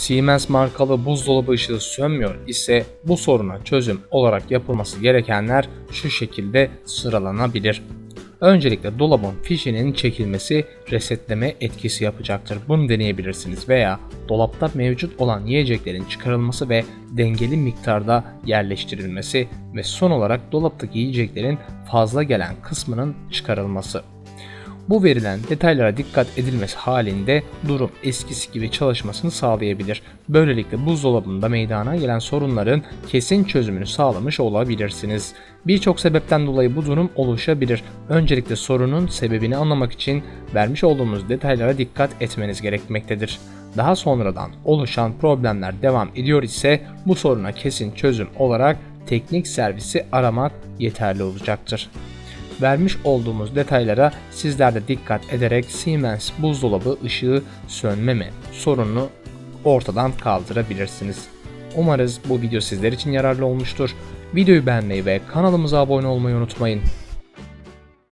Siemens markalı buzdolabı ışığı sönmüyor ise bu soruna çözüm olarak yapılması gerekenler şu şekilde sıralanabilir. Öncelikle dolabın fişinin çekilmesi resetleme etkisi yapacaktır. Bunu deneyebilirsiniz veya dolapta mevcut olan yiyeceklerin çıkarılması ve dengeli miktarda yerleştirilmesi ve son olarak dolaptaki yiyeceklerin fazla gelen kısmının çıkarılması. Bu verilen detaylara dikkat edilmesi halinde durum eskisi gibi çalışmasını sağlayabilir. Böylelikle buzdolabında meydana gelen sorunların kesin çözümünü sağlamış olabilirsiniz. Birçok sebepten dolayı bu durum oluşabilir. Öncelikle sorunun sebebini anlamak için vermiş olduğumuz detaylara dikkat etmeniz gerekmektedir. Daha sonradan oluşan problemler devam ediyor ise bu soruna kesin çözüm olarak teknik servisi aramak yeterli olacaktır. Vermiş olduğumuz detaylara sizler de dikkat ederek Siemens buzdolabı ışığı sönmeme sorununu ortadan kaldırabilirsiniz. Umarız bu video sizler için yararlı olmuştur. Videoyu beğenmeyi ve kanalımıza abone olmayı unutmayın.